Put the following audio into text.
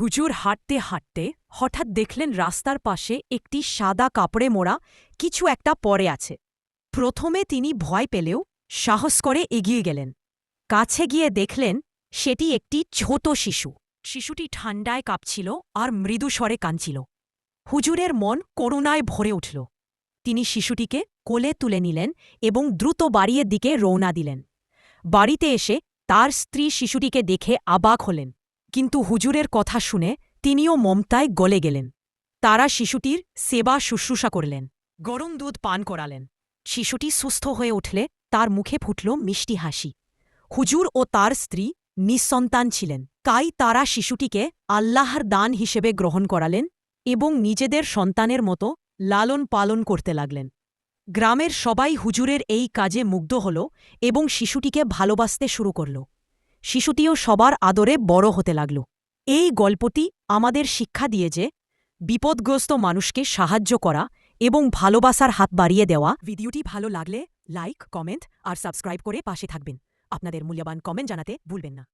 হুজুর হাঁটতে হাঁটতে হঠাৎ দেখলেন রাস্তার পাশে একটি সাদা কাপড়ে মোড়া কিছু একটা পড়ে আছে। প্রথমে তিনি ভয় পেলেও সাহস করে এগিয়ে গেলেন। কাছে গিয়ে দেখলেন সেটি একটি ছোট শিশু। শিশুটি ঠান্ডায় কাঁপছিল আর মৃদু স্বরে কাঁদছিল। হুজুরের মন করুণায় ভরে উঠল। তিনি শিশুটিকে কোলে তুলে নিলেন এবং দ্রুত বাড়ির দিকে রওনা দিলেন। বাড়িতে এসে তার স্ত্রী শিশুটিকে দেখে আবাক হলেন। কিন্তু হুজুরের কথা শুনে তিনিও মমতায় গলে গেলেন। তারা শিশুটির সেবা শুশ্রূষা করলেন, গরম দুধ পান করালেন। শিশুটি সুস্থ হয়ে উঠলে তার মুখে ফুটল মিষ্টি হাসি। হুজুর ও তার স্ত্রী নিঃসন্তান ছিলেন। তাই তারা শিশুটিকে আল্লাহর দান হিসেবে গ্রহণ করালেন এবং নিজেদের সন্তানের মতো লালন পালন করতে লাগলেন। গ্রামের সবাই হুজুরের এই কাজে মুগ্ধ হল এবং শিশুটিকে ভালোবাসতে শুরু করল। শিশুটিও সবার আদরে বড় হতে লাগল। এই গল্পটি আমাদের শিক্ষা দিয়ে যে, বিপদগ্রস্ত মানুষকে সাহায্য করা এবং ভালোবাসার হাত বাড়িয়ে দেওয়া। ভিডিওটি ভালো লাগলে লাইক, কমেন্ট আর সাবস্ক্রাইব করে পাশে থাকবেন। আপনাদের মূল্যবান কমেন্ট জানাতে ভুলবেন না।